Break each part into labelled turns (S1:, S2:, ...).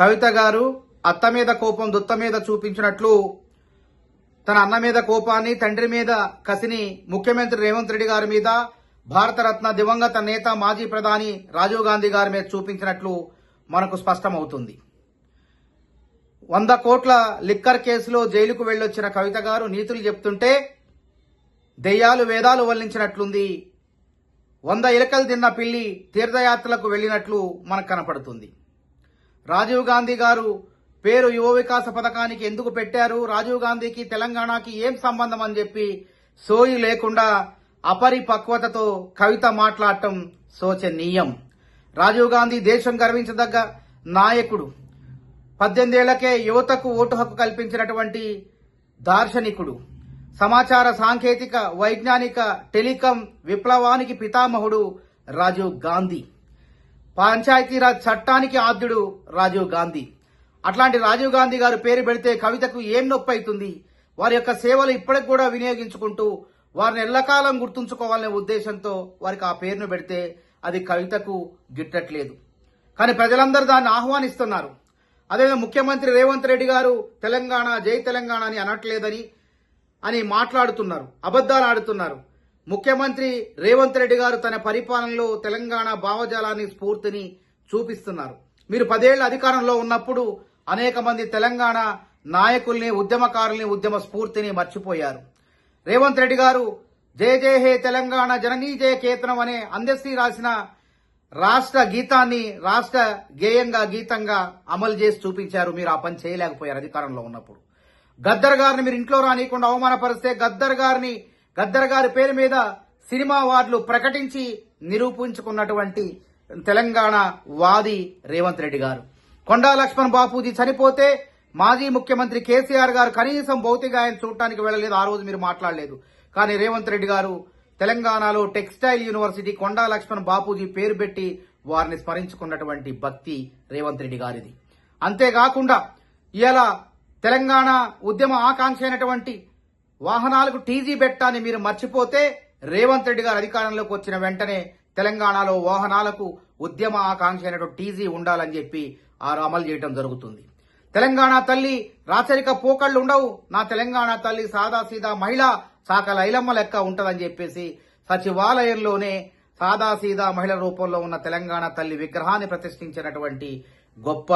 S1: కవిత గారు అత్త మీద కోపం దుత్త మీద చూపించినట్లు తన అన్న మీద కోపాన్ని తండ్రి మీద కసిని ముఖ్యమంత్రి రేవంత్ రెడ్డి గారి మీద భారతరత్న దివంగత నేత మాజీ ప్రధాని రాజీవ్ గాంధీ గారి మీద చూపించినట్లు మనకు స్పష్టమవుతుంది. వంద కోట్ల లిక్కర్ కేసులో జైలుకు వెళ్ళొచ్చిన కవిత గారు నీతులు చెప్తుంటే దెయ్యాలు వేదాలు వల్లించినట్లుంది. వంద ఇలకలు తిన్న పిల్లి తీర్థయాత్రలకు వెళ్ళినట్లు మనకు కనపడుతుంది. రాజీవ్ గాంధీ గారు పేరు యువ వికాస పథకానికి ఎందుకు పెట్టారు? రాజీవ్ గాంధీకి తెలంగాణకి ఏం సంబంధం అని చెప్పి సోయి లేకుండా అపరిపక్వతతో కవిత మాట్లాడటం శోచనీయం. రాజీవ్ గాంధీ దేశం గర్వించదగ్గ నాయకుడు. పద్దెనిమిదేళ్ళకే యువతకు ఓటు హక్కు కల్పించినటువంటి దార్శనికుడు. సమాచార సాంకేతిక వైజ్ఞానిక టెలికాం విప్లవానికి పితామహుడు రాజీవ్ గాంధీ. పంచాయతీరాజ్ చట్టానికి ఆద్యుడు రాజీవ్ గాంధీ. అట్లాంటి రాజీవ్ గాంధీ గారు పేరు పెడితే కవితకు ఏం నొప్పి అవుతుంది వారి యొక్క సేవలు ఇప్పటికి కూడా వినియోగించుకుంటూ వారిని ఎల్లకాలం గుర్తుంచుకోవాలనే ఉద్దేశంతో వారికి ఆ పేరును పెడితే అది కవితకు గిట్టట్లేదు. కానీ ప్రజలందరూ దాన్ని ఆహ్వానిస్తున్నారు. అదేవిధంగా ముఖ్యమంత్రి రేవంత్ రెడ్డి గారు తెలంగాణ జై తెలంగాణ అని అనట్లేదని అని మాట్లాడుతున్నారు అబద్దాలు ఆడుతున్నారు. ముఖ్యమంత్రి రేవంత్ రెడ్డి గారు తన పరిపాలనలో తెలంగాణ భావజాలాన్ని స్ఫూర్తిని చూపిస్తున్నారు. మీరు పదేళ్ళ అధికారంలో ఉన్నప్పుడు అనేక మంది తెలంగాణ నాయకుల్ని ఉద్యమకారుల్ని ఉద్యమ స్ఫూర్తిని మర్చిపోయారు. రేవంత్ రెడ్డి గారు జయ జయ హే తెలంగాణ జననీ జయ కేతనం అనే అందశ్రీ రాసిన రాష్ట్ర గీతాన్ని రాష్ట్ర గేయంగా గీతంగా అమలు చేసి చూపించారు. మీరు ఆ పని చేయలేకపోయారు అధికారంలో ఉన్నప్పుడు. గద్దర్ గారిని మీరు ఇంట్లో రానియకుండా అవమానపరిస్తే గద్దర్ గారిని గద్దర్ గారి పేరు మీద సినిమా అవార్డులు ప్రకటించి నిరూపించుకున్నటువంటి తెలంగాణ వాది రేవంత్ రెడ్డి గారు. కొండా లక్ష్మణ్ బాపూజీ చనిపోతే మాజీ ముఖ్యమంత్రి కేసీఆర్ గారు కనీసం భౌతిక ఆయన చూడటానికి వెళ్ళలేదు ఆ రోజు మీరు మాట్లాడలేదు. కానీ రేవంత్ రెడ్డి గారు తెలంగాణలో టెక్స్టైల్ యూనివర్సిటీ కొండా లక్ష్మణ్ బాపూజీ పేరు పెట్టి వారిని స్మరించుకున్నటువంటి భక్తి రేవంత్ రెడ్డి గారిది. అంతేకాకుండా ఇలా తెలంగాణ ఉద్యమ ఆకాంక్ష అయినటువంటి వాహనాలకు టీజీ పెట్టాన్ని మీరు మర్చిపోతే రేవంత్ రెడ్డి గారు అధికారంలోకి వచ్చిన వెంటనే తెలంగాణలో వాహనాలకు ఉద్యమ ఆకాంక్ష అయినటువంటి టీజీ ఉండాలని చెప్పి ఆ అమలు చేయడం జరుగుతుంది. తెలంగాణ తల్లి రాచరిక పోకళ్ళు ఉండవు. నా తెలంగాణ తల్లి సాదాసీదా మహిళ శాఖ లైలమ్మ లెక్క ఉంటదని చెప్పేసి సచివాలయంలోనే సాదాసీదా మహిళ రూపంలో ఉన్న తెలంగాణ తల్లి విగ్రహాన్ని ప్రతిష్ఠించినటువంటి గొప్ప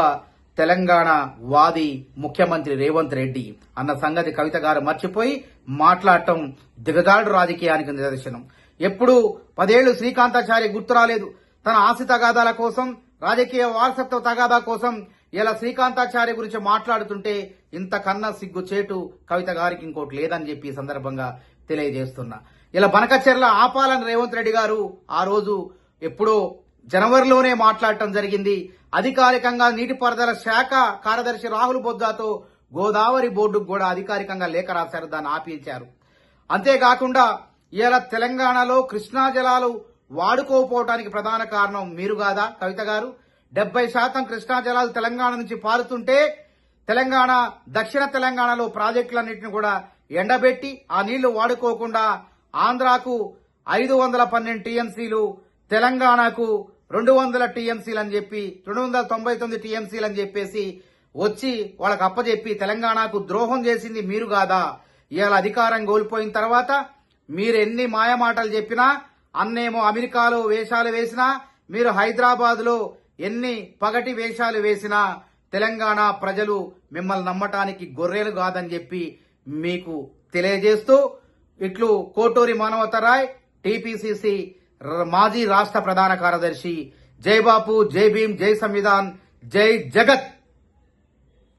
S1: తెలంగాణ వాది ముఖ్యమంత్రి రేవంత్ రెడ్డి అన్న సంగతి కవిత గారు మర్చిపోయి మాట్లాడటం దిగజాడు రాజకీయానికి నిదర్శనం. ఎప్పుడు పదేళ్ళు శ్రీకాంతాచారి గుర్తు రాలేదు. తన ఆశ తగాదాల కోసం రాజకీయ వారసత్వ తగాదా కోసం ఇలా శ్రీకాంతాచార్య గురించి మాట్లాడుతుంటే ఇంతకన్నా సిగ్గు చేటు కవిత గారికి ఇంకోటి లేదని చెప్పి ఈ సందర్భంగా తెలియజేస్తున్నా. ఇలా బనకచెర్ల ఆపాలని రేవంత్ రెడ్డి గారు ఆ రోజు ఎప్పుడో జనవరిలోనే మాట్లాడటం జరిగింది. అధికారికంగా నీటిపారుదల శాఖ కార్యదర్శి రాహుల్ బొద్దాతో గోదావరి బోర్డుకు కూడా అధికారికంగా లేఖ రాశారు దాన్ని ఆపించారు. అంతేకాకుండా ఇలా తెలంగాణలో కృష్ణా జలాలు వాడుకోకపోవడానికి ప్రధాన కారణం మీరు కాదా? కవిత గారు డెబ్బై శాతం కృష్ణా జలాలు తెలంగాణ నుంచి పారుతుంటే తెలంగాణ దక్షిణ తెలంగాణలో ప్రాజెక్టులన్నింటిని కూడా ఎండబెట్టి ఆ నీళ్ళు వాడుకోకుండా ఆంధ్రాకు ఐదు వందల పన్నెండు టీఎంసీలు తెలంగాణకు రెండు వందల టీఎంసీలు అని చెప్పి రెండు వందల తొంభై తొమ్మిది టీఎంసీలు అని చెప్పేసి వచ్చి వాళ్ళకి అప్పచెప్పి తెలంగాణకు ద్రోహం చేసింది మీరు కాదా? ఇవాళ అధికారం కోల్పోయిన తర్వాత మీరు ఎన్ని మాయమాటలు చెప్పినా అన్నేమో అమెరికాలో వేషాలు వేసినా మీరు హైదరాబాద్లో ఎన్ని పగటి వేషాలు వేసినా తెలంగాణ ప్రజలు మిమ్మల్ని నమ్మటానికి గొర్రెలు కాదని చెప్పి మీకు తెలియజేస్తూ ఇట్లు కోటూరి మానవతరాయ్ టీపీసీసీ మాజీ రాష్ట్ర ప్రధాన కార్యదర్శి జై బాపు జై భీమ్ జై సంవిధాన్ జై జగత్.